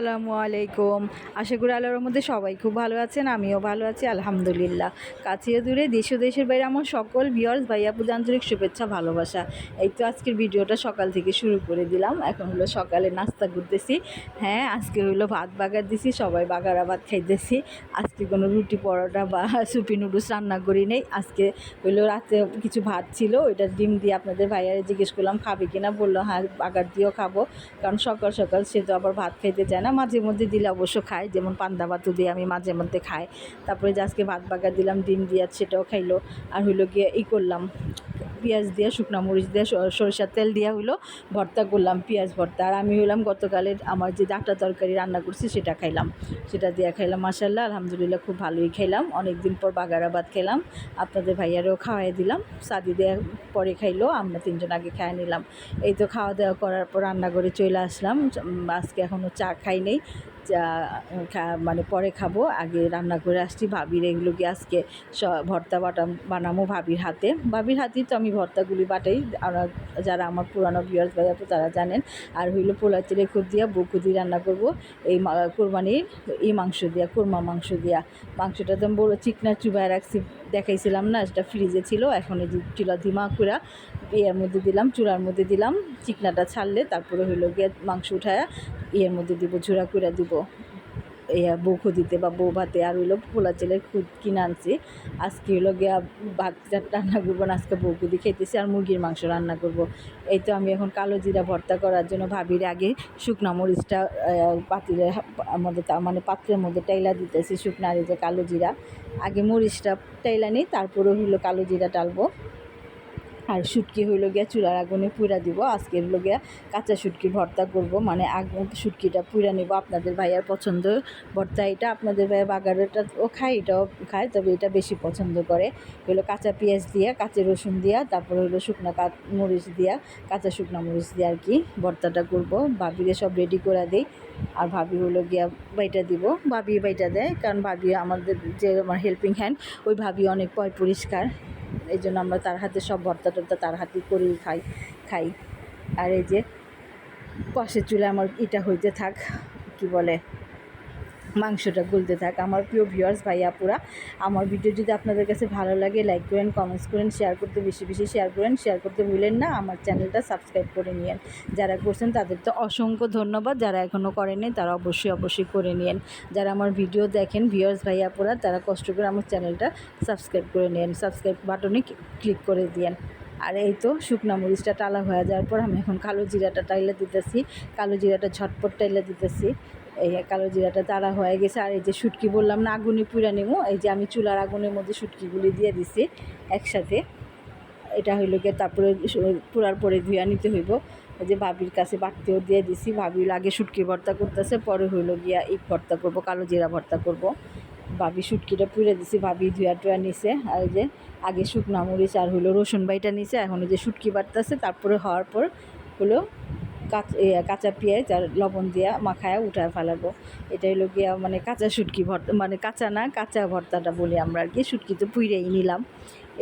আসসালামু আলাইকুম। আশা করি আল্লাহর মধ্যে সবাই খুব ভালো আছেন, আমিও ভালো আছি, আলহামদুলিল্লাহ। কাছে দূরে দেশ দেশের বাইরে আমার সকল ভিওর্স ভাইয়াপুজ আন্তরিক শুভেচ্ছা, ভালোবাসা। এই তো আজকের ভিডিওটা সকাল থেকে শুরু করে দিলাম। এখন হলো সকালে নাস্তা করতেছি। হ্যাঁ আজকে হলো ভাত বাগার দিছি, সবাই বাগারা ভাত খাইতেছি। আজকে কোনো রুটি পরোটা বা সুপি নুডলস রান্না করি নেই। আজকে হইল রাতে কিছু ভাত ছিল, ওইটা ডিম দিয়ে আপনাদের ভাইয়ারে জিজ্ঞেস করলাম, খাবে কিনা? বলল হ্যাঁ বাগার দিয়েও খাব। কারণ সকাল সকাল সে তো আবার ভাত খাইতে চায় না। মাঝে মধ্যে দিলে অবশ্য খাই যেমন পান্তা ভাতও দিয়ে আমি মাঝে মধ্যে খাই। তারপরে যে আজকে ভাত বাগা দিলাম, ডিম দিয়ে সেটাও খাইলো। আর হইল গিয়ে ই করলাম পেঁয়াজ দিয়ে, শুকনো মরিচ দিয়ে সরিষার তেল দিয়ে হইল ভর্তা করলাম, পেঁয়াজ ভর্তা। আর আমি হইলাম গতকালের আমার যে ডাটা তরকারি রান্না করছি সেটা খাইলাম। সেটা দিয়ে খাইলাম মাসাল্লাহ আলহামদুলিল্লাহ খুব ভালোই খাইলাম। অনেক দিন পর বাগারা ভাত খেলাম, আপনাদের ভাইয়ারেও খাওয়াই দিলাম। সাদি দিয়ে পরে খাইলো, আমরা তিনজন আগে খাই নিলাম। এই তো খাওয়া দাওয়া করার পর রান্না করে চলে আসলাম আজকে এখনও চা খাই নেই। মানে পরে খাব, আগে রান্না করে আসছি ভাবির, এগুলো কি আজকে ভর্তা বাটা, বানামো ভাবির হাতে। ভাবির হাতেই তো আমি ভর্তাগুলি বাটাই যারা আমার পুরানো বিয়ার্স তো তারা জানেন। আর হইল পোলা তেলে খুব দিয়া বকু দিয়ে রান্না করব। এই কোরবানির এই মাংস দিয়া, কোরমা মাংস দিয়া। মাংসটা তো বড় চিকনা চুবায় রাখছি। দেখাইছিলাম না, সেটা ফ্রিজে ছিল। এখন এই যে চুলা ধিমা কুড়া ইয়ের মধ্যে দিলাম, চুলার মধ্যে দিলাম। চিকনাটা ছাড়লে তারপরে হইল গিয়ে মাংস উঠায় ইয়ের মধ্যে দিব, ঝুড়া করে দিব। বৌখো দিতে বা বউ ভাতে আর হইল পোলা চেলের খুদ কিনে আনছি। আজকে হইল গিয়া ভাত রান্না করব না আজকে বৌকু দিয়ে খেতেছি আর মুরগির মাংস রান্না করব। এই তো আমি এখন কালো জিরা ভর্তা করার জন্য ভাবির আগে শুকনা মরিচটা আহ, পাতিলে মধ্যে মানে পাত্রের মধ্যে টাইলা দিতেছি শুকনা যে কালো জিরা। আগে মরিচটা টাইলা নিই তারপরে হইল কালো জিরা টালবো। আর শুটকি হইল গিয়া চুলার আগুনে পুরা দিব। আজকে হইল গিয়া কাঁচা শুটকি ভর্তা করব। মানে আগুন শুটকিটা পুরা নিব। আপনাদের ভাইয়ার পছন্দ ভর্তা এটা, আপনাদের ভাইয়া বাগারটা ও খায়, এটাও খায়, তবে এটা বেশি পছন্দ করে। হইল কাঁচা পেঁয়াজ দিয়া, কাঁচা রসুন দিয়া, তারপর হইল শুকনা কাঁচ মরিচ দিয়া, কাঁচা শুকনা মরিচ দিয়া আর কি ভর্তাটা করব। ভাবিরে সব রেডি করে দিই। আর ভাবি হলো গিয়া বাইটা দিব। ভাবি বাইটা দেয়, কারণ ভাবি আমাদের যে আমার হেল্পিং হ্যান্ড ওই ভাবি অনেক পয় পরিষ্কার। এই জন্য আমরা তার হাতে সব ভর্তা টর্তা তার হাতে করেই খাই খাই। আর এই যে পাশের চুলে আমার এটা হইতে থাক, কি বলে? মাংসটা গলতে থাক। আমার প্রিয় ভিউয়ার্স ভাইয়া, আপুরা, আমার ভিডিও যদি আপনাদের কাছে ভালো লাগে লাইক করেন কমেন্টস করেন শেয়ার করতে বেশি বেশি শেয়ার করেন শেয়ার করতে ভুলেন না, আমার চ্যানেলটা সাবস্ক্রাইব করে নিয়েন। যারা করছেন, তাদের তো অসংখ্য ধন্যবাদ, যারা এখনও করেনি তারা অবশ্যই অবশ্যই করে নিয়েন। যারা আমার ভিডিও দেখেন ভিউয়ার্স ভাইয়া পুরা তারা কষ্ট করে আমার চ্যানেলটা সাবস্ক্রাইব করে নিন সাবস্ক্রাইব বাটনে ক্লিক করে দিয়েন। আর এই তো শুকনা মরিচটা টালা হয়ে যাওয়ার পর, আমি এখন কালো জিরাটা টাইলে দিতেছি, কালো জিরাটা ঝটপট টাইলে দিতেছি। এই কালো জিরাটা তারা হয়ে গেছে, আর এই যে শুটকি বললাম না, আগুনে পুরা নেব এই যে আমি চুলার আগুনের মধ্যে শুটকিগুলি দিয়ে দিছি একসাথে। এটা হইল গিয়ে তারপরে পুরার পরে ধুয়া নিতে হইব। যে ভাবির কাছে বাড়তেও দিয়ে দিছি ভাবি আগে শুটকি ভর্তা করতেছে, পরে হইল গিয়া এই ভর্তা করব, কালো জিরা ভর্তা করব। ভাবি শুটকিটা পুড়ে দিছি, ভাবি ধুয়া টুয়া নিছে, আর যে আগে শুকনা মরিচ আর হইল রসুন বাইটা নিছে, এখন যে শুটকি বাড়তেছে, তারপরে হওয়ার পর হলো কাঁচা কাঁচা পেঁয়াজ আর লবণ দিয়া মাখায়া উঠায় ফেলাবো। এটা হলো গিয়া মানে কাঁচা শুটকি ভর্তা মানে কাঁচা না কাঁচা ভর্তাটা বলি আমরা আর কি শুটকি তো পুইরেই নিলাম।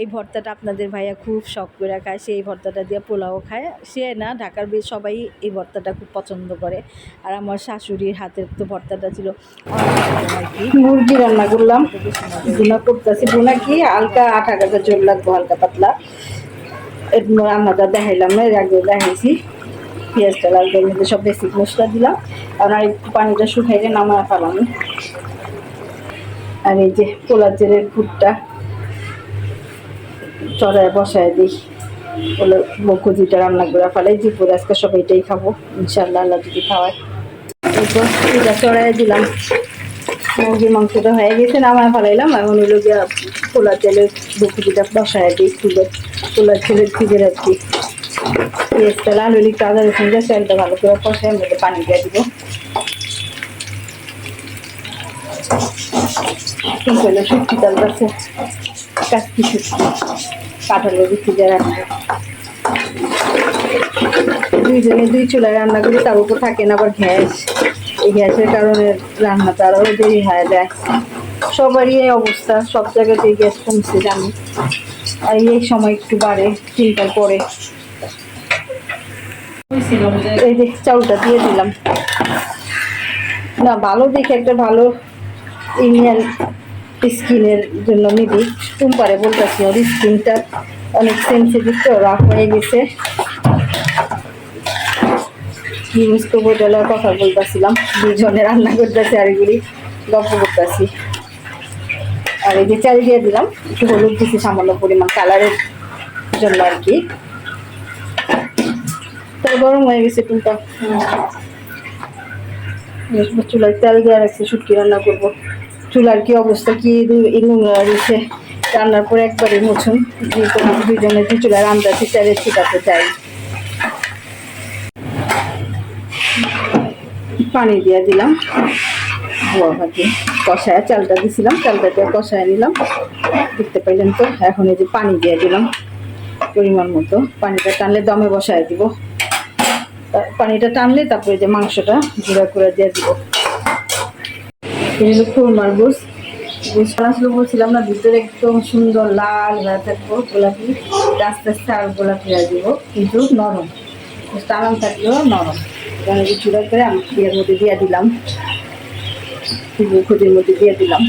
এই ভর্তাটা আপনাদের ভাইয়া খুব শখ করে খায় সে এই ভর্তাটা দিয়ে পোলাও খায়। সে না ঢাকার বেশ সবাই এই ভর্তাটা খুব পছন্দ করে। আর আমার শাশুড়ির হাতের তো ভর্তাটা ছিল মুরগি রান্না করলাম। বোনা করতেছি বোনা কি হালকা আঠা কাটা চোখ লাগবো হালকা পাতলা। এর রান্নাটা দেখাইলাম না এর আগে দেখাইছি। পেঁয়াজটা লাগবে এর মধ্যে সব বেসিক মশলা দিলাম। আর আর একটু পানিটা শুকাইলে নামায় ফেলাম। আর এই যে পোলার জেলের ফুটটা চড়ায় বসায় দিই। বলে বকুজিটা রান্না করে ফেলাই যে পরে আজকে সব এটাই খাব ইনশাল্লাহ আল্লাহ যদি খাওয়ায়। তো এটা চড়াই দিলাম। মুরগির মাংসটা হয়ে গেছে, নামায় ফেলাইলাম। এখন হইল গিয়া পোলার তেলের বকুজিটা বসায় দিই, তুলে। পোলার তেলের ফ্রিজে রাখছি পেঁয়াজটা লাল হলে রসুন দিয়ে তেলটা ভালো করে কষায় মধ্যে পানি দিয়ে দিব কিন্তু দুইজনে দুই চুলায় রান্না করি তার উপর থাকে না আবার গ্যাস এই গ্যাসের কারণে রান্নাটা আরও দেরি হয়ে যায় সবারই এই অবস্থা সব জায়গাতেই গ্যাস কমছে জানি আর এই সময় একটু বাড়ে তিনটার পরে এই যে চাউলটা দিয়ে দিলাম। না, ভালো দেখে একটা ভালো ইন্ডিয়ান স্কিনের জন্য নিবি টুম্পারে বলতেছি, ওর স্কিনটা অনেক সেন্সিটিভ তো রাফ হয়ে গেছে। ইউজ করব ওটার কথা বলতেছিলাম, দুজনে রান্না করতেছি, আর এগুলি গল্প করতেছি। আর এই যে চাল দিয়ে দিলাম, একটু হলুদ দিচ্ছি সামান্য পরিমাণ কালারের জন্য আর কি। তার গরম হয়ে গেছে টুনটা। চুলার তেল দেওয়া রাখছি, শুটকি রান্না করব। চুলার কি অবস্থা, কি নোংরা রয়েছে? রান্নার পরে একবারে মুছুন। দুইজনে দুই চুলার আন্দাজে চালে ছিটাতে চাই। পানি দিয়ে দিলাম। ভাজি কষায় চালটা দিছিলাম, চালটা দিয়ে কষায় নিলাম। দেখতে পাইলেন তো, এখন এই যে পানি দিয়ে দিলাম। পরিমাণ মতো পানিটা টানলে দমে বসায় দিব। পানিটা টানলে তারপরে যে মাংসটা গুঁড়া করে দিয়ে দিব। এই হলো খুরমার আসলে বলছিলাম না ভিতরে একদম সুন্দর লাল হয়ে থাকব গোলাপি। আস্তে আস্তে আর গোলাপি হয়ে দিব, কিন্তু নরম। টানান থাকলেও নরম। এখানে যে চূড়া করে আমি ইয়ের মধ্যে দিয়ে দিলাম। খুদির মধ্যে দিয়ে দিলাম।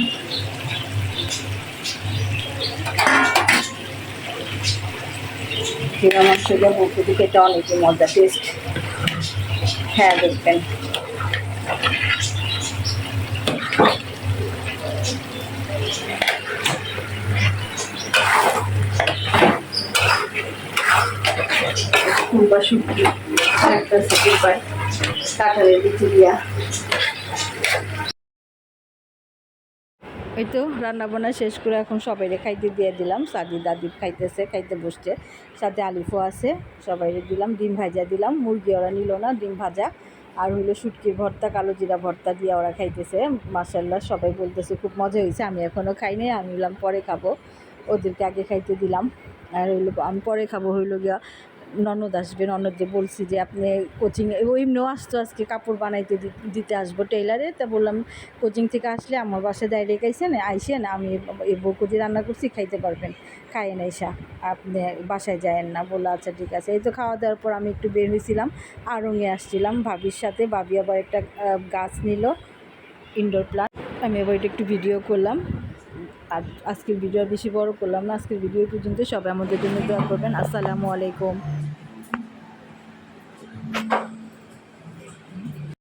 মাংস বকুটি খেতে অনেক মজা টেস্ট। হ্যাঁ দেখবেন কুমড়া শুটকি একটা সেকেন্ড পাই কাঁঠালের বিচি দিয়া এই তো রান্না বান্না শেষ করে এখন সবাই খাইতে দিয়ে দিলাম। সাদি দাদি খাইতেছে, খাইতে বসছে। সাথে আলিফও আছে সবাই দিলাম। ডিম ভাজা দিলাম। মুরগি ওরা নিল না, ডিম ভাজা। আর হইল শুটকির ভর্তা, কালো জিরা ভর্তা দিয়ে ওরা খাইতেছে। মাসাল্লাহ সবাই বলতেছে, খুব মজা হয়েছে আমি এখনও খাইনি আমি বললাম, পরে খাব। ওদেরকে আগে খাইতে দিলাম। আর হইল, আমি পরে খাব হইল গিয়া ননদ আসবে, ননদকে বলছি যে আপনি কোচিং এমনিও আসতো আজকে কাপড় বানাইতে দিতে আসব টেইলারে তা বললাম কোচিং থেকে আসলে আমার বাসায় দাঁড়িয়ে রেখেছেন আইসেন, আমি এই বকুদি রান্না করছি খাইতে পারবেন। খাইয়েন এসা আপনি বাসায় যায়েন না, বলল আচ্ছা ঠিক আছে। এই তো খাওয়া দাওয়ার পর আমি একটু বের হয়েছিলাম আড়ঙে আসছিলাম, ভাবির সাথে, ভাবি আবার একটা গাছ নিল ইনডোর প্লান্ট আমি এবার এটা একটু ভিডিও করলাম। আর আজকের ভিডিও বেশি বড় করলাম না, আজকের ভিডিও পর্যন্ত সবাই আমাদের জন্য দোয়া করবেন। আসসালামু আলাইকুম।